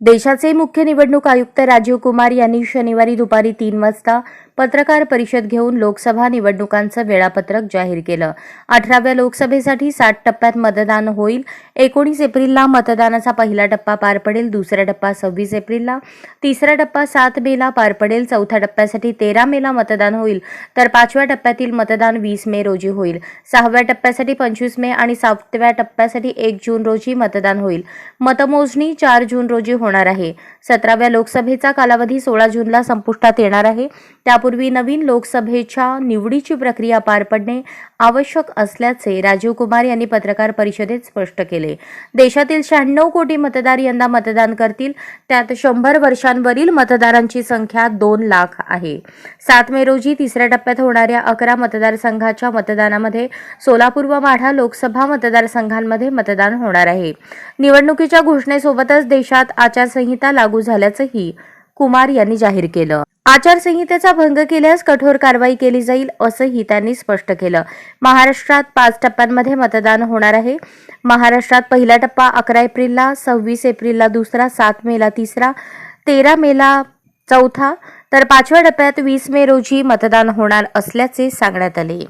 देशाचे मुख्य निवडणूक आयुक्त राजीव कुमार यांनी शनिवारी दुपारी तीन वाजता पत्रकार परिषद घेऊन लोकसभा निवडणुकांचं वेळापत्रक जाहीर केलं. अठराव्या लोकसभेसाठी सात टप्प्यात मतदान होईल. एकोणीस एप्रिलला मतदानाचा पहिला टप्पा पार पडेल दुसरा टप्पा सव्वीस एप्रिलला तिसरा टप्पा सात मेला पार पडेल चौथ्या टप्प्यासाठी तेरा मेला मतदान होईल. तर पाचव्या टप्प्यातील मतदान वीस मे रोजी होईल. सहाव्या टप्प्यासाठी पंचवीस मे आणि सातव्या टप्प्यासाठी एक जून रोजी मतदान होईल. मतमोजणी चार जून रोजी होणार आहे. सतराव्या लोकसभेचा कालावधी सोळा जूनला संपुष्टात येणार आहे. त्यापूर्वी नवीन लोकसभेच्या निवडीची प्रक्रिया पार पडणे आवश्यक असल्याचे राजीव कुमार यांनी पत्रकार परिषदेत स्पष्ट केले. देशातील शहाण्णव कोटी मतदार यंदा मतदान करतील. त्यात शंभर वर्षांवरील मतदारांची संख्या दोन लाख आहे. सात मे रोजी तिसऱ्या टप्प्यात होणाऱ्या अकरा मतदारसंघाच्या मतदानामध्ये सोलापूर व माढा लोकसभा मतदारसंघांमध्ये मतदान होणार आहे. निवडणुकीच्या घोषणेसोबतच देशात आचारसंहिता लागू झाल्याचंही कुमार यांनी जाहीर केलं. आचारसंहितेचा भंग केल्यास कठोर कारवाई केली जाईल असंही त्यांनी स्पष्ट केलं. महाराष्ट्रात पाच टप्प्यांमध्ये मतदान होणार आहे. महाराष्ट्रात पहिला टप्पा अकरा एप्रिलला सव्वीस एप्रिलला दुसरा सात मेला तिसरा तेरा मेला चौथा तर पाचव्या टप्प्यात वीस मे रोजी मतदान होणार असल्याचे सांगण्यात आले.